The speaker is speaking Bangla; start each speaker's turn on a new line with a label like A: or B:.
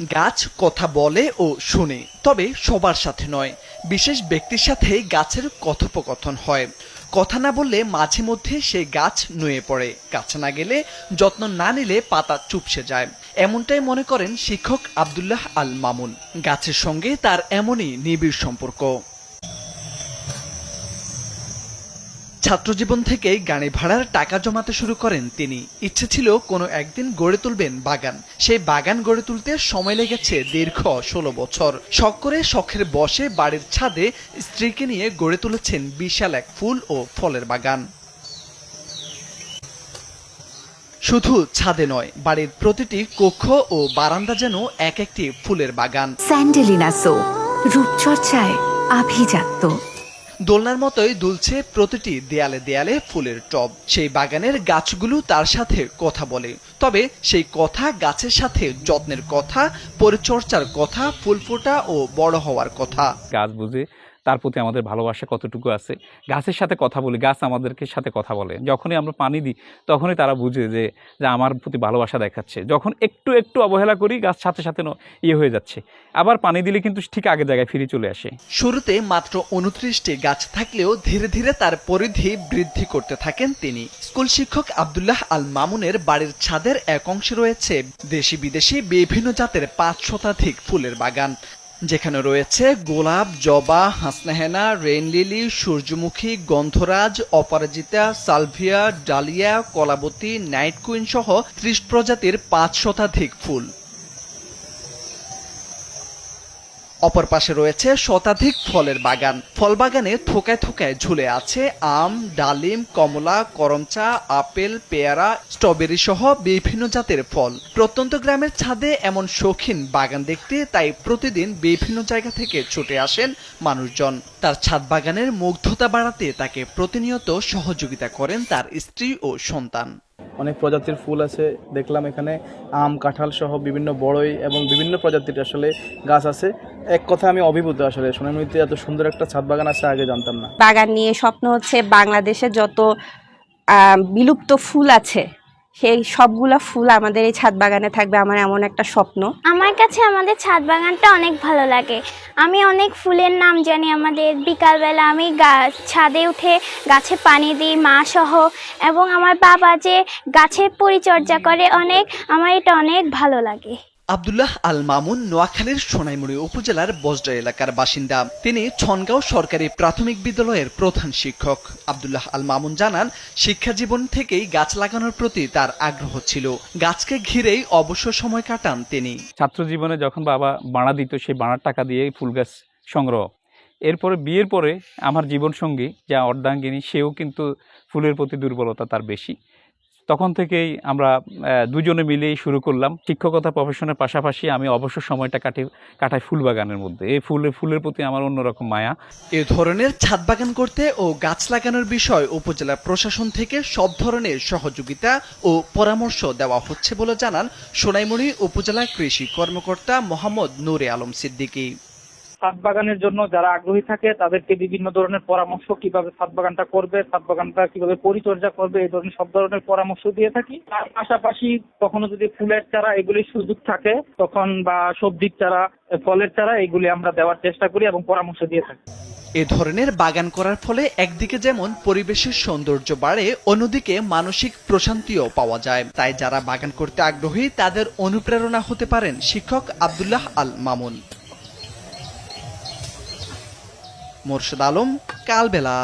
A: গাছ কথা বলে ও শুনে, তবে সবার সাথে নয়। বিশেষ ব্যক্তির সাথে গাছের কথোপকথন হয়। কথা না বললে মাঝে মধ্যে সে গাছ নুয়ে পড়ে। গাছ না গেলে যত্ন না নিলে পাতা চুপসে যায়। এমনটাই মনে করেন শিক্ষক আব্দুল্লাহ আল মামুন গাছের সঙ্গে তার এমনই নিবিড় সম্পর্ক। ছাত্রজীবন থেকেই গাড়ি ভাড়ার টাকা জমাতে শুরু করেন তিনি। ইচ্ছে ছিল কোনো একদিন গড়ে তুলবেন বাগান। সেই বাগান গড়ে তুলতে সময় লেগেছে দীর্ঘ ষোলো বছর। শখ করে শখের বসে বাড়ির ছাদে স্ত্রীকে নিয়ে গড়ে তুলেছেন বিশাল এক ফুল ও ফলের বাগান। শুধু ছাদে নয়, বাড়ির প্রতিটি কক্ষ ও বারান্দা যেন এক একটি ফুলের বাগান।
B: স্যান্ডেলিনা সো, রূপচর্চায় আভিজাত্য।
A: দোলনার মতোই দুলছে প্রতিটি দেয়ালে দেয়ালে ফুলের টব। সেই বাগানের গাছগুলো তার সাথে কথা বলে। তবে সেই কথা গাছের সাথে যত্নের কথা পরিচর্যার কথা, ফুল ফোটা ও বড় হওয়ার কথা।
C: গাছ বুঝে তার প্রতি আমাদের ভালোবাসা কতটুকু আছে। গাছের সাথে কথা বলি, গাছ আমাদেরকে সাথে কথা বলে। যখনই আমরা পানি দিই, তখনই তারা বুঝে যে আমার প্রতি ভালোবাসা দেখাচ্ছে। যখন একটু একটু অবহেলা করি, গাছ সাথে সাথে ইয়ে হয়ে যাচ্ছে। আবার পানি দিলে কিন্তু ঠিক আগের জায়গায় ফিরে চলে আসে।
A: শুরুতে মাত্র উনত্রিশটি গাছ থাকলেও ধীরে ধীরে তার পরিধি বৃদ্ধি করতে থাকেন তিনি। স্কুল শিক্ষক আব্দুল্লাহ আল মামুনের বাড়ির ছাদের এক অংশে রয়েছে দেশি বিদেশি বিভিন্ন জাতের পাঁচ শতাধিক ফুলের বাগান। যেখানে রয়েছে গোলাপ, জবা, হাসনাহেনা রেনলিলি সূর্যমুখী, গন্ধরাজ, অপরাজিতা, সালভিয়া, ডালিয়া, কলাবতী নাইট কুইন সহ ত্রিশ প্রজাতির পাঁচ শতাধিক ফুল। অপর পাশে রয়েছে শতাধিক ফলের বাগান। ফল বাগানে থোকায় থোকায় ঝুলে আছে আম, ডালিম, কমলা, করমচা, আপেল, পেয়ারা, স্ট্রবেরি সহ বিভিন্ন জাতের ফল। প্রত্যন্ত গ্রামের ছাদে এমন শৌখিন বাগান দেখতে তাই প্রতিদিন বিভিন্ন জায়গা থেকে ছুটে আসেন মানুষজন। তার ছাদ বাগানের মুগ্ধতা বাড়াতে তাকে প্রতিনিয়ত সহযোগিতা করেন তার স্ত্রী ও সন্তান।
D: অনেক প্রজাতির ফুল আছে, দেখলাম এখানে, আম, কাঁঠাল সহ বিভিন্ন বড়ই এবং বিভিন্ন প্রজাতির আসলে গাছ আছে। এক কথা আমি অভিভূত আসলে, সোনামণিতে এত সুন্দর একটা ছাদ বাগান আছে আগে জানতাম না।
E: বাগান নিয়ে স্বপ্ন হচ্ছে বাংলাদেশে যত বিলুপ্ত ফুল আছে সেই সবগুলো ফুল আমাদের এই ছাদ বাগানে থাকবে আমার এমন একটা স্বপ্ন।
F: আমার কাছে আমাদের ছাদ বাগানটা অনেক ভালো লাগে। আমি অনেক ফুলের নাম জানি আমাদের। বিকালবেলা আমি গাছ ছাদে উঠে গাছে পানি দিই মা সহ এবং আমার বাবা যে গাছের পরিচর্যা করে অনেক, আমার এটা অনেক ভালো লাগে।
A: আব্দুল্লাহ আল মামুন নোয়াখালীর সোনাইমুড়ি উপজেলার বজরা এলাকার বাসিন্দা। তিনি ছনগাঁও সরকারি প্রাথমিক বিদ্যালয়ের প্রধান শিক্ষক। আবদুল্লাহ আল মামুন জানান শিক্ষা জীবন থেকেই গাছ লাগানোর প্রতি তার আগ্রহ ছিল। গাছকে ঘিরেই অবসর সময় কাটান তিনি।
C: ছাত্র জীবনে যখন বাবা বাড়া দিত, সেই বাড়ার টাকা দিয়ে ফুল গাছ সংগ্রহ। এরপরে বিয়ের পরে আমার জীবনসঙ্গী, যা অর্ধাঙ্গিনী, সেও কিন্তু ফুলের প্রতি দুর্বলতা তার বেশি। তখন থেকেই আমরা দুজনে মিলেই শুরু করলাম। শিক্ষকতা প্রফেশনের পাশাপাশি আমি অবসর সময়টা কাটি, কাটাই ফুল বাগানের মধ্যে। এই ফুলের ফুলের প্রতি আমার অন্যরকম মায়া।
A: এ ধরনের ছাদ বাগান করতে ও গাছ লাগানোর বিষয় উপজেলা প্রশাসন থেকে সব ধরনের সহযোগিতা ও পরামর্শ দেওয়া হচ্ছে বলে জানান সোনাইমুড়ি উপজেলা কৃষি কর্মকর্তা মোহাম্মদ নূরে আলম সিদ্দিকী।
G: ছাদ বাগানের জন্য যারা আগ্রহী থাকে, তাদেরকে বিভিন্ন ধরনের পরামর্শ কীভাবে ছাদ বাগানটা করবে ছাদ বাগানটা কীভাবে পরিচর্যা করবে, এই ধরনের সব ধরনের পরামর্শ দিয়ে থাকি। তার পাশাপাশি কখনো যদি ফুলের চারা এগুলির সুযোগ থাকে, তখন বা সবজির চারা, ফলের চারা এগুলি আমরা দেওয়ার চেষ্টা করি এবং পরামর্শ দিয়ে থাকি।
A: এ ধরনের বাগান করার ফলে একদিকে যেমন পরিবেশের সৌন্দর্য বাড়ে, অন্যদিকে মানসিক প্রশান্তিও পাওয়া যায়। তাই যারা বাগান করতে আগ্রহী, তাদের অনুপ্রেরণা হতে পারেন শিক্ষক আব্দুল্লাহ আল মামুন মোর্শেদ আলম কালবেলা।